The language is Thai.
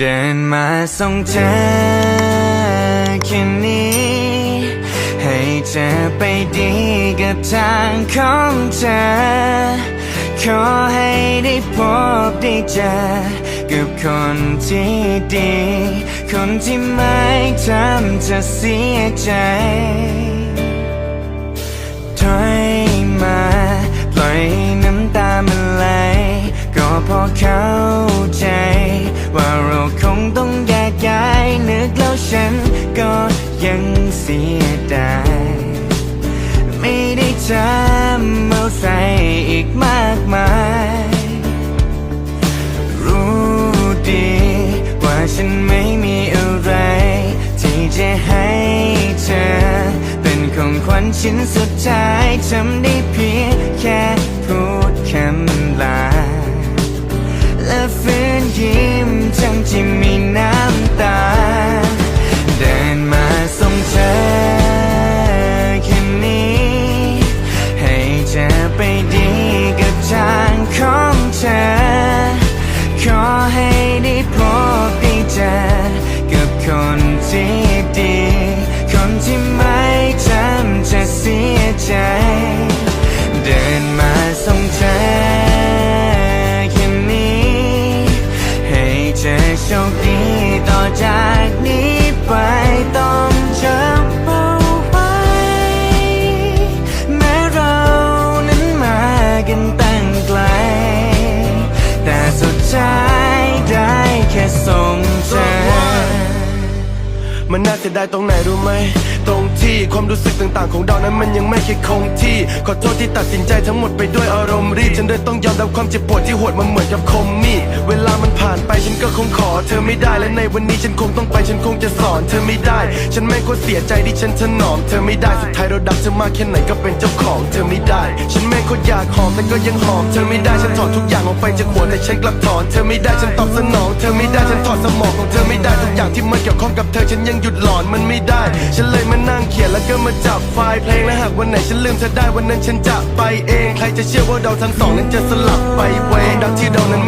เดินมาส่งเธอแค่นี้ ให้เธอไปดีกับทางของเธอ ขอให้ได้พบได้เจอ กับคนที่ดี คนที่ไม่ทำเธอเสียใจถอย ก็ยังเสียดายไม่ได้ทำเอะไรอีกมากมาย รู้ดีว่าฉันไม่มีอะไร ที่จะให้เธอ เป็นของขวัญชิ้นสุดท้ายทำได้เพียงแค่พูดคำลาและฟื้นยิ้มทั้งที่มีน้ำตา คนที่ดีคนที่ไม่ทำจะเสียใจ เดินมาส่งเธอแค่นี้ ให้เธอโชคดีต่อจากนี้ไปต้องจำเอาไว้ แม้เรานั้นมากันตั้งไกล แต่สุดท้าย มันน่าเสียดายตรงไหนรู้ไหม ตรงที่ความรู้สึกต่างๆ ของเรานั้นมันยังไม่เคยคงที่ ขอโทษที่ตัดสินใจทั้งหมดไปด้วยอารมณ์รีบฉันเลยต้องยอมรับความเจ็บปวดที่โหดมันเหมือนกับคมมีดเวลามันผ่านไปฉันก็คงขอเธอไม่ได้และในวันนี้ฉันคงต้องไปฉันคงจะสอนเธอไม่ได้ ฉันแม่คตรเสียใจที่ฉันถนอมเธอไม่ได้สุดท้ายเราดักเธอมากแค่ไหนก็เป็นเจ้าของเธอไม่ได้ ฉันแม่คตรอยากหอมแต่ก็ยังหอมเธอไม่ได้ฉันถอดทุกอย่างออกไปจากหัวแต่ฉันกลับถอนเธอไม่ได้ฉันตอบสนอง เธอไม่ได้ฉันถอดสมองของเธอ ไม่ได้ทุกอย่างที่มันเกี่ยวข้องกับเธอฉันยังหยุดหลอนมันไม่ได้ ฉันเลยมานั่งเขียนแล้วก็มาจับไฟล์เพลงและหากวันไหนฉันลืมเธอได้วันนั้นฉันจะไปเอง ใครจะเชื่อว่าเราทั้งสองนั้นจะสลับไปเวงดังที่เรานั้น